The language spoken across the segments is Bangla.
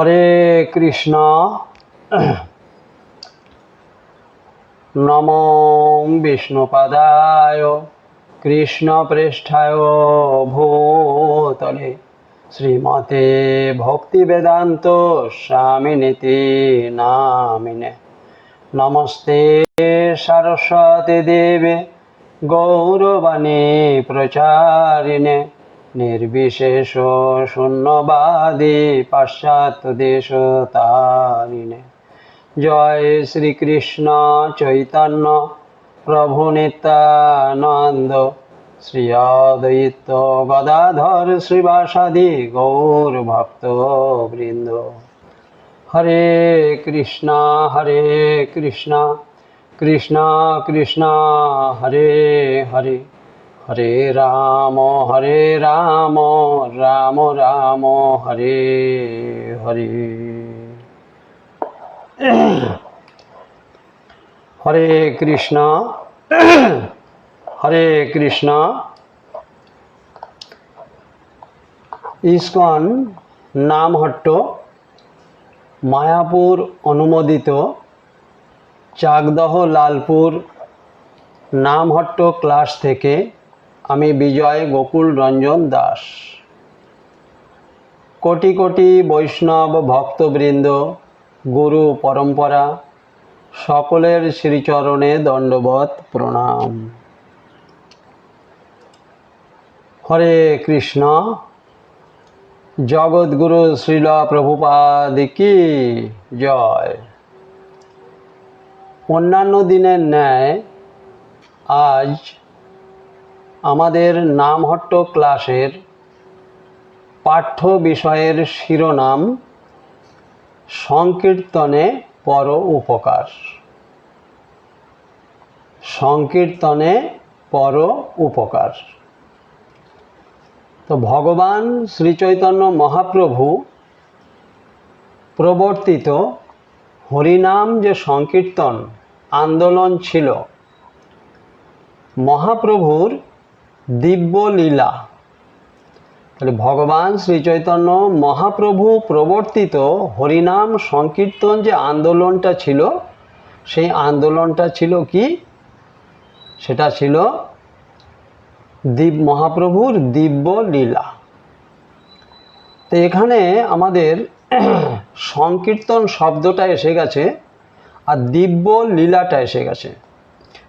হরে কৃষ্ণ। নম বিষ্ণুপদায় কৃষ্ণপৃষ্ঠায় ভূতলে। শ্রীমতে ভক্তিবেদান্ত স্বামিনীতি নামিনে। নমস্তে সরস্বতী দেবে গৌরবাণী প্রচারিণে। নির্বিশেষ শূন্যবাদী পাশ্চাত্য দেশ তারিণে জয় শ্রীকৃষ্ণ চৈতন্য, প্রভু নিত্যানন্দ শ্রী অদ্বৈত গদাধর শ্রীবাসাদি গৌর ভক্ত বৃন্দ। হরে কৃষ্ণ হরে কৃষ্ণ কৃষ্ণ কৃষ্ণ, হরে হরে। হরে রাম হরে রাম রাম রাম, হরে হরে। হরে কৃষ্ণ হরে কৃষ্ণ। ইস্কন নামহট্ট, মায়াপুর অনুমোদিত, চাকদহ লালপুর নামহট্ট ক্লাস থেকে আমি বিজয় গোকুল রঞ্জন দাস। কোটি কোটি বৈষ্ণব ভক্তবৃন্দ, গুরু পরম্পরা, সকলের শ্রীচরণে দণ্ডবত প্রণাম। হরে কৃষ্ণ। জগৎগুরু শ্রীল প্রভুপাদ কি জয়। অন্যান্য দিনের ন্যায় আজ আমাদের নামহট্ট ক্লাসের পাঠ্য বিষয়ের শিরোনাম, সংকীর্তনে পর উপকার। সংকীর্তনে পর উপকার। তো ভগবান শ্রীচৈতন্য মহাপ্রভু প্রবর্তিত হরিনাম যে সংকীর্তন, আন্দোলন ছিল, মহাপ্রভুর দিব্য লীলা তাহলে ভগবান শ্রীচৈতন্য মহাপ্রভু প্রবর্তিত হরিনাম সংকীর্তন যে আন্দোলনটা ছিল, সেই আন্দোলনটা ছিল কি? সেটা ছিল দীপ মহাপ্রভুর দিব্য লীলা তো এখানে আমাদের সংকীর্তন শব্দটা এসে গেছে আর দিব্য লীলাটা এসে গেছে।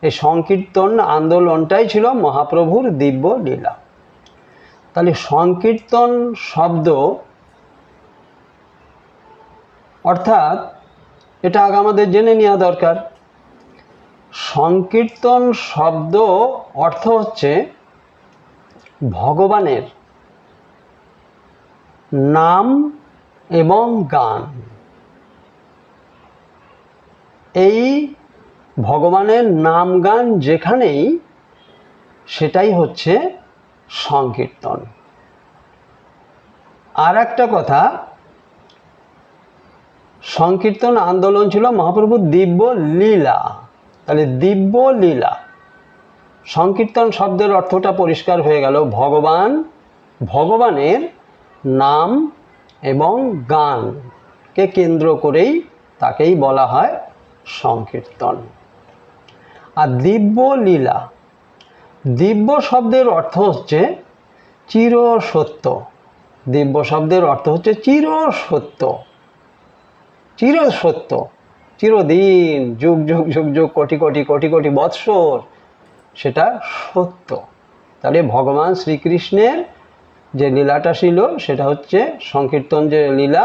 এই সংকীর্তন আন্দোলনটাই ছিল মহাপ্রভুর দিব্য লীলা। তাহলে সংকীর্তন শব্দ অর্থাৎ এটা আগে আমাদের জেনে নেওয়া দরকার। সংকীর্তন শব্দ অর্থ হচ্ছে ভগবানের নাম এবং গান। এই ভগবানের নাম গান যেখানেই, সেটাই হচ্ছে সংকীর্তন। আর একটা কথা, সংকীর্তন আন্দোলন ছিল মহাপ্রভুর দিব্য লীলা। তাহলে দিব্য লীলা। সংকীর্তন শব্দের অর্থটা পরিষ্কার হয়ে গেল, ভগবান, ভগবানের নাম এবং গানকে কেন্দ্র করেই তাকেই বলা হয় সংকীর্তন। আর দিব্য লীলা। দিব্য শব্দের অর্থ হচ্ছে চির সত্য। দিব্য শব্দের অর্থ হচ্ছে চির সত্য। চির সত্য। চিরদিন যুগ যুগ যুগ যুগ, কোটি কোটি কোটি কোটি বৎসর সেটা সত্য। তাহলে ভগবান শ্রীকৃষ্ণের যে লীলাটা ছিল সেটা হচ্ছে সংকীর্তন যে লীলা,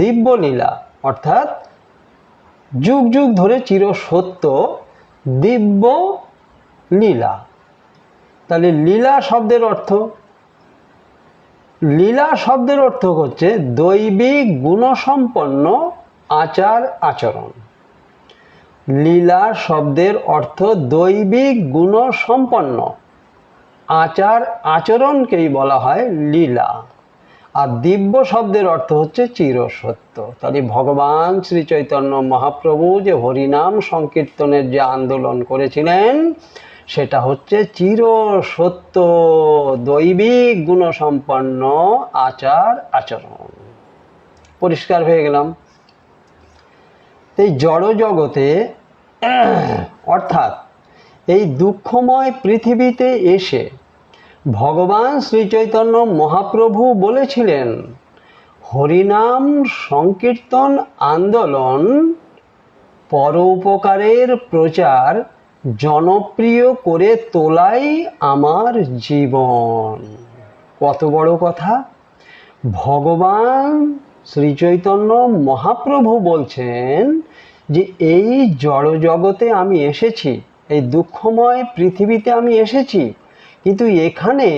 দিব্য লীলা, অর্থাৎ যুগ যুগ ধরে চির সত্য দিব্য লীলা। তাহলে লীলা শব্দের অর্থ? লীলা শব্দের অর্থ হচ্ছে দৈবিক গুণসম্পন্ন আচার আচরণ। লীলা শব্দের অর্থ দৈবিক গুণসম্পন্ন। আচার আচরণকেই বলা হয় লীলা। আর দিব্য শব্দের অর্থ হচ্ছে চিরসত্য। তাহলে ভগবান শ্রী চৈতন্য মহাপ্রভু যে হরিনাম সংকীর্তনের যে আন্দোলন করেছিলেন, সেটা হচ্ছে চির সত্য দৈবিক গুণসম্পন্ন আচার আচরণ। পরিষ্কার হয়ে গেলাম। এই জড় জগতে অর্থাৎ এই দুঃখময় পৃথিবীতে এসে ভগবান শ্রীচৈতন্য মহাপ্রভু বলেছিলেন, হরিনাম সংকীর্তন আন্দোলন পরোপকারের প্রচার জনপ্রিয় করে তোলাই আমার জীবন। কত বড় কথা। ভগবান শ্রীচৈতন্য মহাপ্রভু বলছেন যে, এই জড় জগতে আমি এসেছি, এই দুঃখময় পৃথিবীতে আমি এসেছি কিন্তু এখানে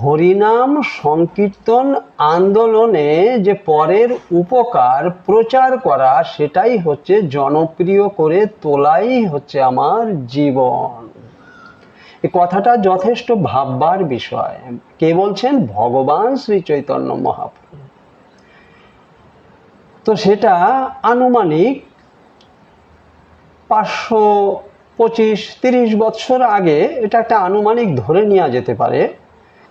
হরিনাম সংকীর্তন আন্দোলনে যে পরের উপকার প্রচার করা, সেটাই হচ্ছে জনপ্রিয় করে তোলাই হচ্ছে আমার জীবন। এই কথাটা যথেষ্ট ভাববার বিষয়। কে বলছেন? ভগবান শ্রী চৈতন্য মহাপ্রভু। তো সেটা আনুমানিক পাঁচশো পঁচিশ, তিরিশ বৎসর আগে এটা একটা আনুমানিক ধরে নেওয়া যেতে পারে।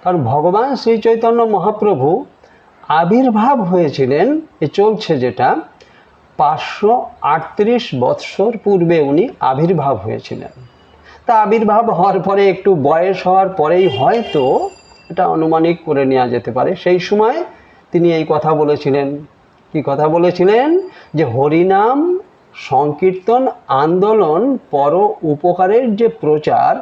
কারণ ভগবান শ্রী চৈতন্য মহাপ্রভু আবির্ভাব হয়েছিলেন, এ চলছে যেটা পাঁচশো আটত্রিশ বৎসর পূর্বে উনি আবির্ভাব হয়েছিলেন। তা আবির্ভাব হওয়ার পরে, একটু বয়স হওয়ার পরেই হয়তো এটা আনুমানিক করে নেওয়া যেতে পারে। সেই সময় তিনি এই কথা বলেছিলেন। কি কথা বলেছিলেন? যে হরিনাম সংকীর্তন, আন্দোলন, পর উপকারের যে প্রচার,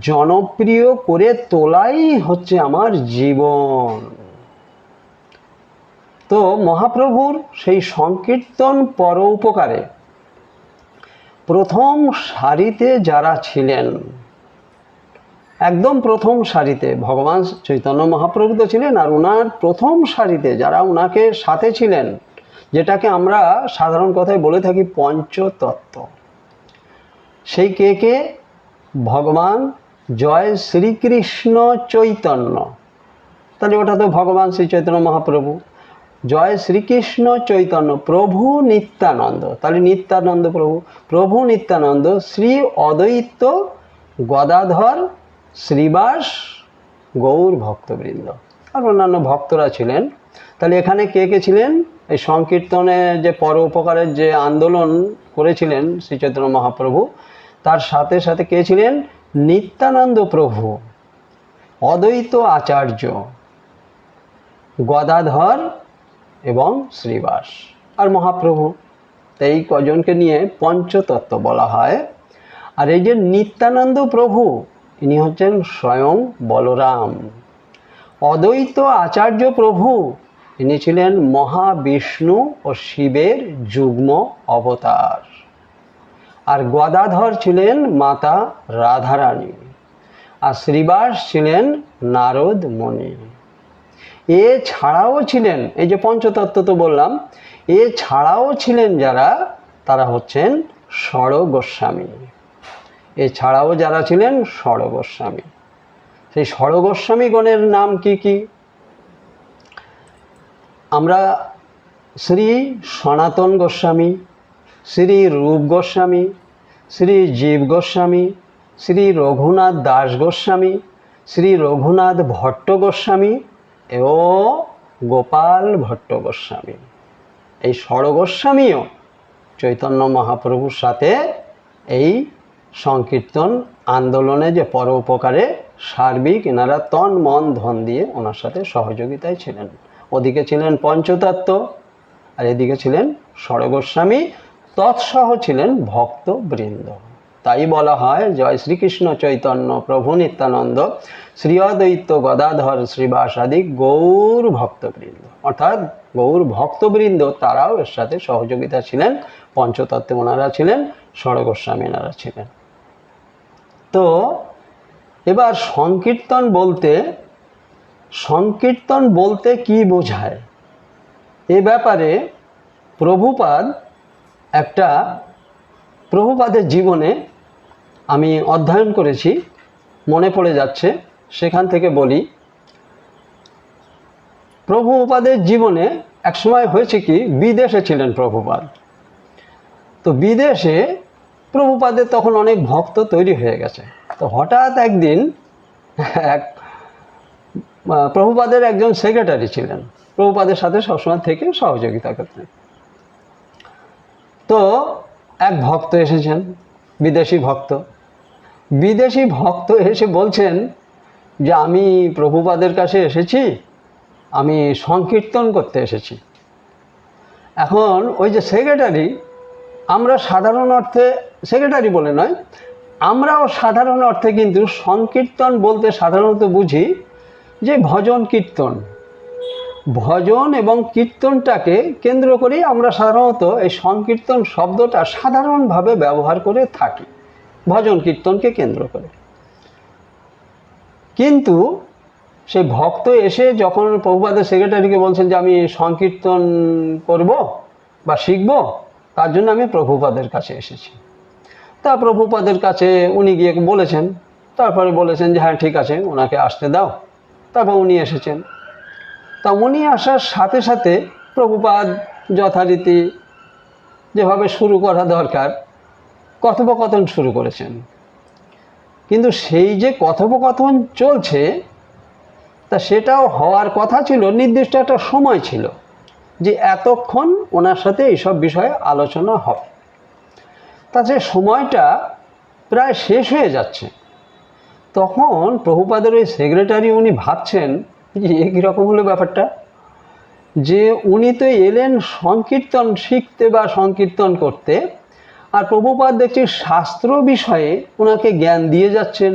জনপ্রিয় করে তোলাই হচ্ছে আমার জীবন। তো মহাপ্রভুর সেই সংকীর্তন, পর উপকারে প্রথম সারিতে যারা ছিলেন, একদম প্রথম সারিতে, ভগবান চৈতন্য মহাপ্রভু তো ছিলেন আর ওনার প্রথম সারিতে যারা ওনাকে সাথে ছিলেন যেটাকে আমরা সাধারণ কথায় বলে থাকি পঞ্চতত্ত্ব। সেই কে কে? ভগবান, জয় শ্রীকৃষ্ণ চৈতন্য। তাহলে ওটা তো ভগবান শ্রী চৈতন্য মহাপ্রভু। জয় শ্রীকৃষ্ণ চৈতন্য, প্রভু নিত্যানন্দ। তাহলে নিত্যানন্দ প্রভু প্রভু নিত্যানন্দ, শ্রী অদ্বৈত গদাধর শ্রীবাস গৌর ভক্তবৃন্দ। আর অন্যান্য ভক্তরা ছিলেন। তাহলে এখানে কে কে ছিলেন? এই সংকীর্তনে যে পর উপকারের যে আন্দোলন করেছিলেন শ্রী চৈতন্য মহাপ্রভু, তার সাথে সাথে কে ছিলেন? নিত্যানন্দ প্রভু, অদ্বৈত আচার্য, গদাধর এবং শ্রীবাস আর মহাপ্রভু। এই কজনকে নিয়ে পঞ্চতত্ত্ব বলা হয়। আর এই যে নিত্যানন্দ প্রভু, ইনি হচ্ছেন স্বয়ং বলরাম। অদ্বৈত আচার্য প্রভু ইনি ছিলেন মহাবিষ্ণু ও শিবের যুগ্ম অবতার। আর গদাধর ছিলেন মাতা রাধারানী, আর শ্রীবাস ছিলেন নারদ মণি এ ছাড়াও ছিলেন, এই যে পঞ্চতত্ত্ব তো বললাম এ ছাড়াও ছিলেন যারা, তারা হচ্ছেন ষড় গোস্বামী এছাড়াও যারা ছিলেন ষড় গোস্বামী সেই ষড় গোস্বামী গণের নাম কি কি? আমরা শ্রী সনাতন গোস্বামী, শ্রী রূপ গোস্বামী, শ্রী জীব গোস্বামী, শ্রী রঘুনাথ দাস গোস্বামী, শ্রী রঘুনাথ ভট্ট গোস্বামী ও গোপাল ভট্ট গোস্বামী। এই ষড় গোস্বামীও চৈতন্য মহাপ্রভুর সাথে এই সংকীর্তন আন্দোলনে যে পরোপকারে সার্বিক, এনারা তন, মন, ধন দিয়ে ওনার সাথে সহযোগিতায় ছিলেন। ওদিকে ছিলেন পঞ্চতত্ত্ব, আর এদিকে ছিলেন ষড়গোস্বামী তৎসহ ছিলেন ভক্ত বৃন্দ তাই বলা হয়, জয় শ্রীকৃষ্ণ চৈতন্য প্রভু নিত্যানন্দ শ্রী অদ্বৈত গদাধর শ্রীবাস আদি গৌর ভক্তবৃন্দ। অর্থাৎ গৌর ভক্তবৃন্দ তারাও এর সাথে সহযোগিতা ছিলেন, পঞ্চতত্ত্বে ওনারা ছিলেন ষড়গোস্বামী এনারা ছিলেন। তো এবার সংকীর্তন বলতে সংকীর্তন বলতে কি বোঝায়? এ ব্যাপারে প্রভুপাদ একটা প্রভুপাদের জীবনে আমি অধ্যয়ন করেছি, মনে পড়ে যাচ্ছে, সেখান থেকে বলি। প্রভুপাদের জীবনে একসময় হয়েছে কি, বিদেশে ছিলেন প্রভুপাদ। তো বিদেশে প্রভুপাদের তখন অনেক ভক্ত তৈরি হয়ে গেছে। তো হঠাৎ একদিন এক প্রভুপাদের একজন সেক্রেটারি ছিলেন। প্রভুপাদের সাথে সবসময় থেকে সহযোগিতা করতেন। তো এক ভক্ত এসেছেন, বিদেশি ভক্ত। বিদেশি ভক্ত এসে বলছেন যে, আমি প্রভুপাদের কাছে এসেছি, আমি সংকীর্তন করতে এসেছি। এখন ওই যে সেক্রেটারি আমরা সাধারণ অর্থে সেক্রেটারি বলে নয়, আমরাও সাধারণ অর্থে কিন্তু সংকীর্তন বলতে সাধারণত বুঝি যে ভজন কীর্তন। ভজন এবং কীর্তনটাকে কেন্দ্র করেই আমরা সাধারণত এই সংকীর্তন শব্দটা সাধারণভাবে ব্যবহার করে থাকি। ভজন কীর্তনকে কেন্দ্র করে। কিন্তু সেই ভক্ত এসে যখন প্রভুপাদের সেক্রেটারিকে বলছেন যে, আমি সংকীর্তন করব বা শিখব, তার জন্য আমি প্রভুপাদের কাছে এসেছি। তা প্রভুপাদের কাছে উনি গিয়ে বলেছেন। তারপরে বলেছেন যে হ্যাঁ ঠিক আছে, ওনাকে আসতে দাও। তারপর উনি এসেছেন। তা উনি আসার সাথে সাথে প্রভুপাদ যথারীতি যেভাবে শুরু করা দরকার, কথোপকথন শুরু করেছেন। কিন্তু সেই যে কথোপকথন চলছে, তা সেটাও হওয়ার কথা ছিল, নির্দিষ্ট একটা সময় ছিল যে এতক্ষণ ওনার সাথে এইসব বিষয়ে আলোচনা হবে। তা যে সময়টা প্রায় শেষ হয়ে যাচ্ছে। তখন প্রভুপাদের ওই সেক্রেটারি উনি ভাবছেন, যে এ কীরকম হলো ব্যাপারটা? যে উনি তো এলেন সংকীর্তন শিখতে বা সংকীর্তন করতে, আর প্রভুপাদ দেখছি শাস্ত্র বিষয়ে ওনাকে জ্ঞান দিয়ে যাচ্ছেন।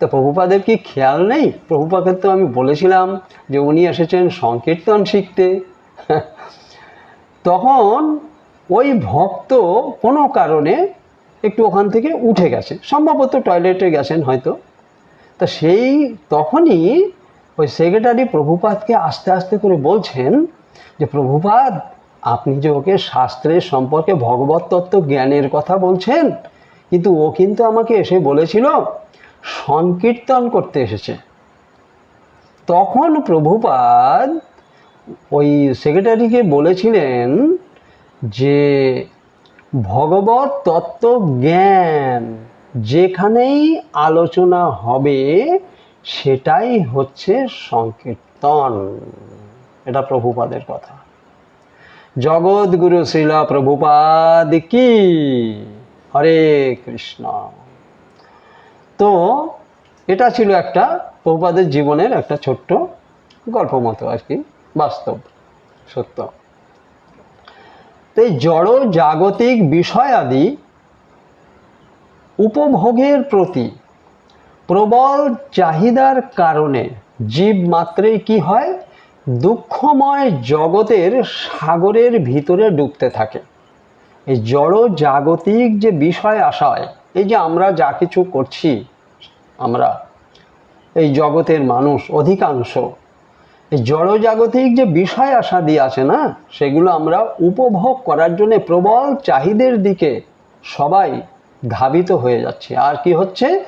তো প্রভুপাদের কি খেয়াল নেই? প্রভুপাদের তো আমি বলেছিলাম যে উনি এসেছেন সংকীর্তন শিখতে। তখন ওই ভক্ত কোনো কারণে একটু ওখান থেকে উঠে গেছে। সম্ভবত টয়লেটে গেছেন হয়তো। তা সেই তখনই ওই সেক্রেটারি প্রভুপাদকে আস্তে আস্তে করে বলছেন যে, প্রভুপাদ, আপনি যে ওকে শাস্ত্রের সম্পর্কে ভগবত তত্ত্ব জ্ঞানের কথা বলছেন, কিন্তু ও কিন্তু আমাকে এসে বলেছিল সংকীর্তন করতে এসেছে। তখন প্রভুপাদ ওই সেক্রেটারিকে বলেছিলেন যে, ভগবত তত্ত্ব জ্ঞান যেখানেই আলোচনা হবে, সেটাই হচ্ছে সংকীর্তন। এটা প্রভুপাদের কথা। জগৎগুরু শ্রীলা প্রভুপাদ কি? হরে কৃষ্ণ। তো, এটা ছিল একটা প্রভুপাদের জীবনের একটা ছোট্ট গল্প মতো আর কি, বাস্তব, সত্য। তো এই জড় জাগতিক বিষয় আদি উপভোগের প্রতি প্রবল চাহিদার কারণে জীব মাত্রেই কি হয়? দুঃখময় জগতের সাগরের ভিতরে ডুবতে থাকে। এই জড় জাগতিক যে বিষয় আশায়, এই যে আমরা যা কিছু করছি, আমরা, এই জগতের মানুষ অধিকাংশ, এই জড়জাগতিক যে বিষয় আশা দিয়ে আছে না, সেগুলো আমরা উপভোগ করার জন্য প্রবল চাহিদের দিকে সবাই ধাবিত হয়ে যাচ্ছে। আর কি হচ্ছে?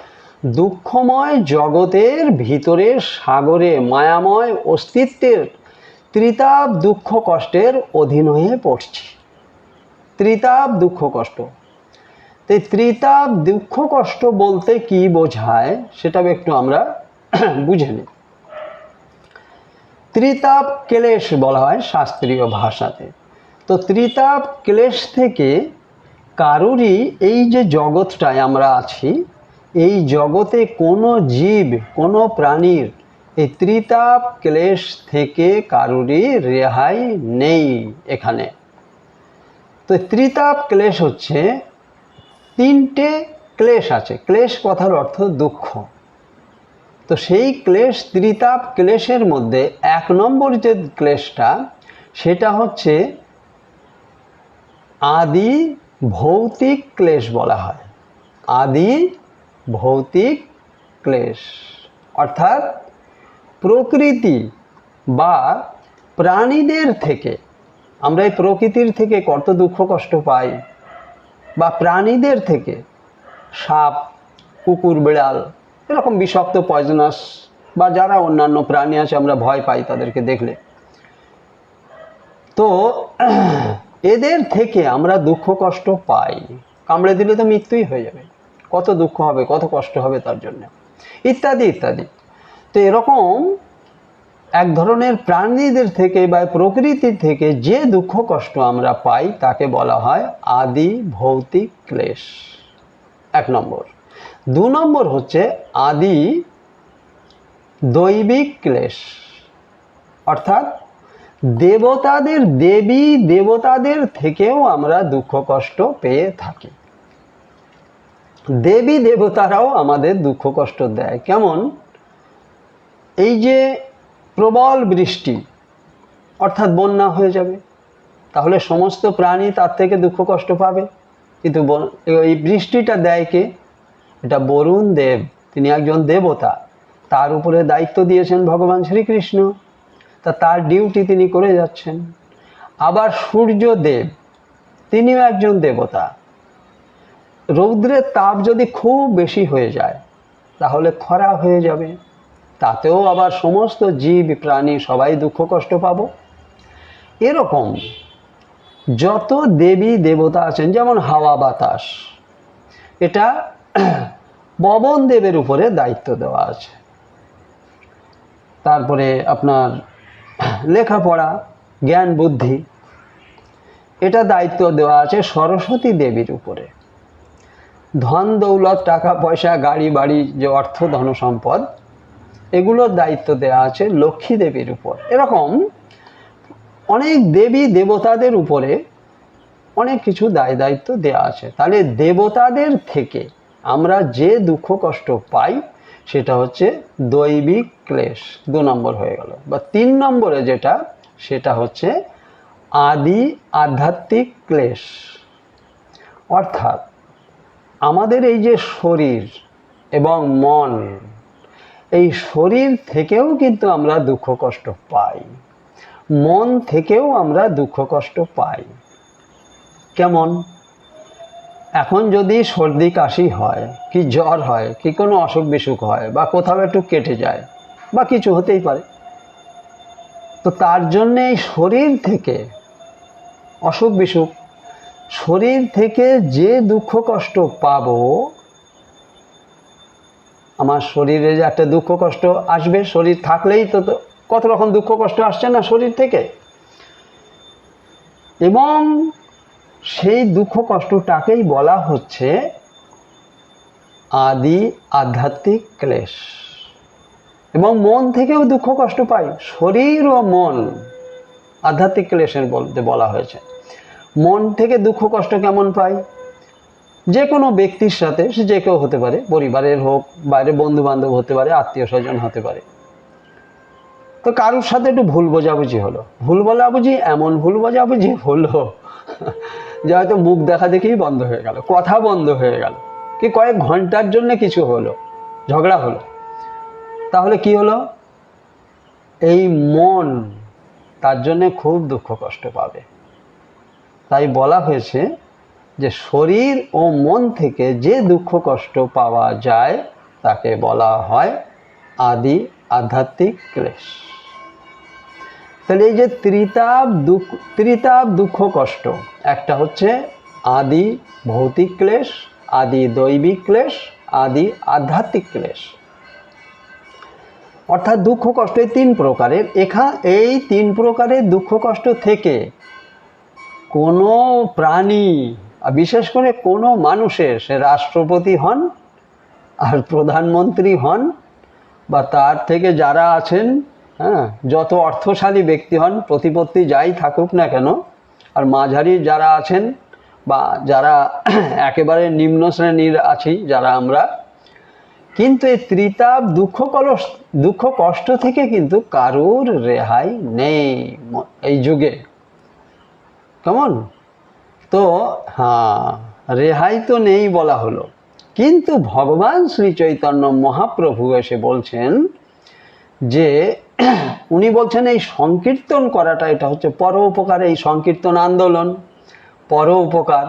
দুঃখময় জগতের ভিতরে সাগরে মায়াময় অস্তিত্বের ত্রিতাপ দুঃখ কষ্টের অধীন হয়ে পড়ছি। ত্রিতাপ দুঃখ কষ্ট। তো এই ত্রিতাপ দুঃখ কষ্ট বলতে কি বোঝায় সেটাও একটু আমরা বুঝে নিই ত্রিতাপ ক্লেশ বলা হয় শাস্ত্রীয় ভাষাতে। তো ত্রিতাপ ক্লেশ থেকে কারুরই এই যে জগৎটায় আমরা আছি, এই জগতে কোনো জীব, কোনো প্রাণীর এই ত্রিতাপ ক্লেশ থেকে কারুরই রেহাই নেই এখানে। তো ত্রিতাপ ক্লেশ হচ্ছে তিনটে ক্লেশ আছে। ক্লেশ কথার অর্থ দুঃখ। তো সেই ক্লেশ, ত্রিতাপ ক্লেশের মধ্যে এক নম্বর যে ক্লেশটা, সেটা হচ্ছে আদি ভৌতিক ক্লেশ বলা হয়। আদি ভৌতিক ক্লেশ। অর্থাৎ প্রকৃতি বা প্রাণীদের থেকে, আমরা এই প্রকৃতির থেকে কত দুঃখ কষ্ট পাই বা প্রাণীদের থেকে সাপ, কুকুর, বিড়াল, এরকম বিষাক্ত পয়জনাস বা যারা অন্যান্য প্রাণী আছে, আমরা ভয় পাই তাদেরকে দেখলে। তো এদের থেকে আমরা দুঃখ, কষ্ট পাই। কামড়ে দিলে তো মৃত্যুই হয়ে যাবে। কত দুঃখ হবে, কত কষ্ট হবে তার জন্য। ইত্যাদি ইত্যাদি। তো এরকম এক ধরনের প্রাণীদের থেকে বা প্রকৃতি থেকে যে দুঃখ, কষ্ট আমরা পাই, তাকে বলা হয় আদি ভৌতিক ক্লেশ। এক নম্বর। দু নম্বর হচ্ছে আদি দৈবিক ক্লেশ। অর্থাৎ দেবতাদের দেবী দেবতাদের থেকেও আমরা দুঃখ কষ্ট পেয়ে থাকি। দেবী দেবতারাও আমাদের দুঃখ কষ্ট দেয়। কেমন? এই যে প্রবল বৃষ্টি, অর্থাৎ বন্যা হয়ে যাবে, তাহলে সমস্ত প্রাণী তার থেকে দুঃখ কষ্ট পাবে। কিন্তু এই বৃষ্টিটা দেয় কে? এটা বরুণ দেব, তিনি একজন দেবতা। তার উপরে দায়িত্ব দিয়েছেন ভগবান শ্রীকৃষ্ণ। তা তার ডিউটি তিনি করে যাচ্ছেন। আবার সূর্যদেব, তিনিও একজন দেবতা। রৌদ্রের তাপ যদি খুব বেশি হয়ে যায়, তাহলে খরা হয়ে যাবে। তাতেও আবার সমস্ত জীব, প্রাণী সবাই দুঃখ কষ্ট পাব। এরকম যত দেবী, দেবতা আছেন, যেমন হাওয়া বাতাস, এটা পবন দেবের উপরে দায়িত্ব দেওয়া আছে। তারপরে আপনার লেখাপড়া, জ্ঞান, বুদ্ধি, এটা দায়িত্ব দেওয়া আছে সরস্বতী দেবীর উপরে। ধন, দৌলত, টাকা, পয়সা, গাড়ি, বাড়ি, যে অর্থ, ধন, সম্পদ এগুলোর দায়িত্ব দেওয়া আছে লক্ষ্মী দেবীর উপর। এরকম অনেক দেবী, দেবতাদের উপরে অনেক কিছু দায় দায়িত্ব দেওয়া আছে। তাহলে দেবতাদের থেকে আমরা যে দুঃখ, কষ্ট পাই সেটা হচ্ছে দৈবিক ক্লেশ। দু নম্বর হয়ে গেল। বা তিন নম্বরে যেটা, সেটা হচ্ছে আদি আধ্যাত্মিক ক্লেশ। অর্থাৎ আমাদের এই যে শরীর এবং মন, এই শরীর থেকেও কিন্তু আমরা দুঃখ কষ্ট পাই। মন থেকেও আমরা দুঃখ কষ্ট পাই। কেমন? এখন যদি সর্দি, কাশি হয়, কি জ্বর হয়, কি কোনো অসুখ বিসুখ হয়, বা কোথাও একটু কেটে যায়, বা কিছু হতেই পারে, তো তার জন্যে এই শরীর থেকে অসুখ বিসুখ, শরীর থেকে যে দুঃখ, কষ্ট পাবো, আমার শরীরে যে একটা দুঃখ, কষ্ট আসবে, শরীর থাকলেই তো কত রকম দুঃখ, কষ্ট আসছে না শরীর থেকে? এবং সেই দুঃখ কষ্টটাকেই বলা হচ্ছে আদি আধ্যাত্মিক ক্লেশ। এবং মন থেকেও দুঃখ কষ্ট পাই শরীর ও মন, আধ্যাত্মিক ক্লেশের বলতে বলা হয়েছে। মন থেকে দুঃখ কষ্ট কেমন পাই যে কোনো ব্যক্তির সাথে, সে যে কেউ হতে পারে, পরিবারের হোক বাইরে বন্ধু বান্ধব হতে পারে, আত্মীয় স্বজন হতে পারে। তো কারোর সাথে একটু ভুল বোঝাবুঝি হলো। ভুল বোঝাবুঝি, এমন ভুল বোঝাবুঝি হলো যে হয়তো মুখ দেখা দেখেই বন্ধ হয়ে গেল, কথা বন্ধ হয়ে গেল, কি কয়েক ঘণ্টার জন্য কিছু হলো, ঝগড়া হলো। তাহলে কি হলো? এই মন তার জন্যে খুব দুঃখ কষ্ট পাবে। তাই বলা হয়েছে যে শরীর ও মন থেকে যে দুঃখ কষ্ট পাওয়া যায়, তাকে বলা হয় আদি আধ্যাত্মিক ক্লেশ। তাহলে এই যে ত্রিতাপ দুঃখ ত্রিতাপ, দুঃখ, কষ্ট, একটা হচ্ছে আদি ভৌতিক ক্লেশ, আদি দৈবিক ক্লেশ, আদি আধ্যাত্মিক ক্লেশ। অর্থাৎ দুঃখ, কষ্ট এই তিন প্রকারের। এখা, এই তিন প্রকারের দুঃখ, কষ্ট থেকে কোনো প্রাণী বিশেষ করে কোনো মানুষের, সে রাষ্ট্রপতি হন, আর প্রধানমন্ত্রী হন, বা তার থেকে যারা আছেন হ্যাঁ যত অর্থশালী ব্যক্তি হন, প্রতিপত্তি যাই থাকুক না কেন, আর মাঝারি যারা আছেন বা যারা একেবারে নিম্ন শ্রেণির আছি, যারা আমরা, কিন্তু এই ত্রিতাপ দুঃখ কলস, দুঃখ কষ্ট থেকে কিন্তু কারুর রেহাই নেই এই যুগে। কেমন? তো হ্যাঁ রেহাই তো নেই বলা হলো। কিন্তু ভগবান শ্রী চৈতন্য মহাপ্রভু এসে বলছেন যে উনি বলছেন এই সংকীর্তন করাটা, এটা হচ্ছে পর উপকার এই সংকীর্তন আন্দোলন পর উপকার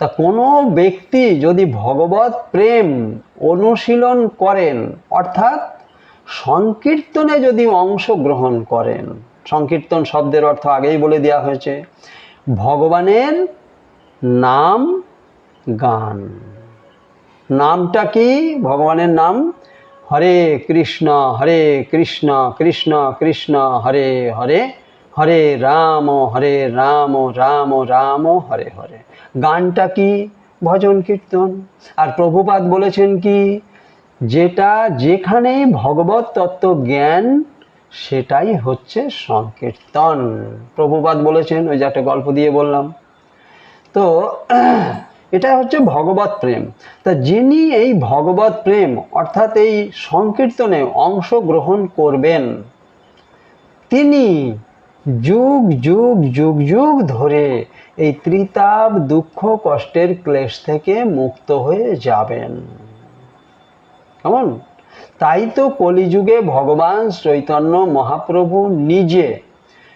তা কোনো ব্যক্তি যদি ভগবত প্রেম অনুশীলন করেন, অর্থাৎ সংকীর্তনে যদি অংশগ্রহণ করেন, সংকীর্তন শব্দের অর্থ আগেই বলে দেওয়া হয়েছে, ভগবানের নাম গান। নামটা কি? ভগবানের নাম হরে কৃষ্ণ হরে কৃষ্ণ কৃষ্ণ কৃষ্ণ, হরে হরে হরে রাম হরে রাম রাম রাম, হরে হরে। গানটা কি? ভজন, কীর্তন। আর প্রভুপাদ বলেছেন কি? যেটা যেখানে ভগবত তত্ত্ব জ্ঞান, সেটাই হচ্ছে সংকীর্তন। প্রভুপাদ বলেছেন, ওই যে একটা গল্প দিয়ে বললাম। তো এটা হচ্ছে ভগবত প্রেম। তা যিনি এই ভগবত প্রেম, অর্থাৎ এই সংকীর্তনে অংশগ্রহণ করবেন, তিনি যুগ যুগ যুগ যুগ ধরে এই ত্রিতাপ, দুঃখ, কষ্টের ক্লেশ থেকে মুক্ত হয়ে যাবেন। কেমন? তাই তো কলিযুগে ভগবান চৈতন্য মহাপ্রভু নিজে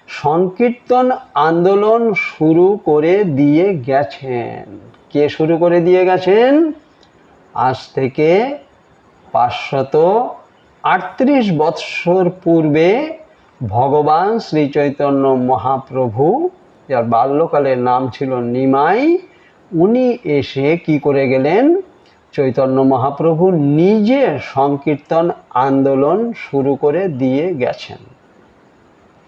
সংকীর্তন আন্দোলন শুরু করে দিয়ে গেছেন। কে শুরু করে দিয়ে গেছেন? আজ থেকে পাঁচশত আটত্রিশ বৎসর পূর্বে ভগবান শ্রী চৈতন্য মহাপ্রভু, যার বাল্যকালের নাম ছিল নিমাই, উনি এসে কি করে গেলেন? চৈতন্য মহাপ্রভু নিজে সংকীর্তন আন্দোলন শুরু করে দিয়ে গেছেন।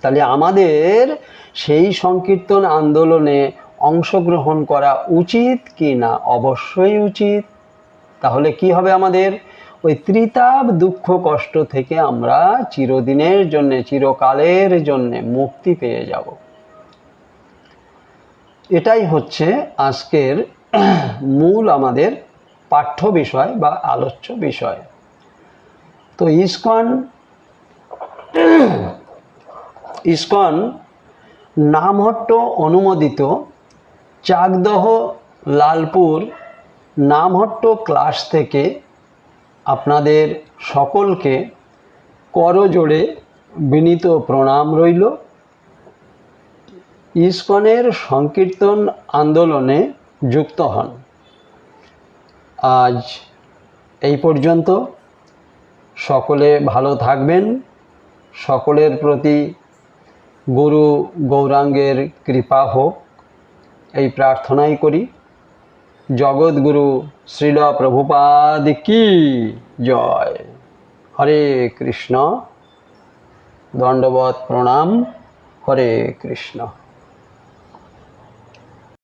তাহলে আমাদের সেই সংকীর্তন আন্দোলনে অংশগ্রহণ করা উচিত কি না? অবশ্যই উচিত। তাহলে কি হবে আমাদের? ওই ত্রিতাপ দুঃখ কষ্ট থেকে আমরা চিরদিনের জন্যে, চিরকালের জন্যে মুক্তি পেয়ে যাব। এটাই হচ্ছে আজকের মূল আমাদের পাঠ্য বিষয় বা আলোচ্য বিষয়। তো ইস্কন ইস্কন নামহট্ট অনুমোদিত চাকদহ লালপুর নামহট্ট ক্লাস থেকে আপনাদের সকলকে করজোড়ে বিনীত প্রণাম রইল। ইস্কনের সংকীর্তন আন্দোলনে যুক্ত হন। আজ এই পর্যন্ত। সকলে ভালো থাকবেন। সকলের প্রতি গুরু গৌরাঙ্গের কৃপা হোক। এই প্রার্থনাই করি। জগৎগুরু শ্রীল প্রভুপাদ কি জয়। হরে কৃষ্ণ। দণ্ডবত প্রণাম। হরে কৃষ্ণ।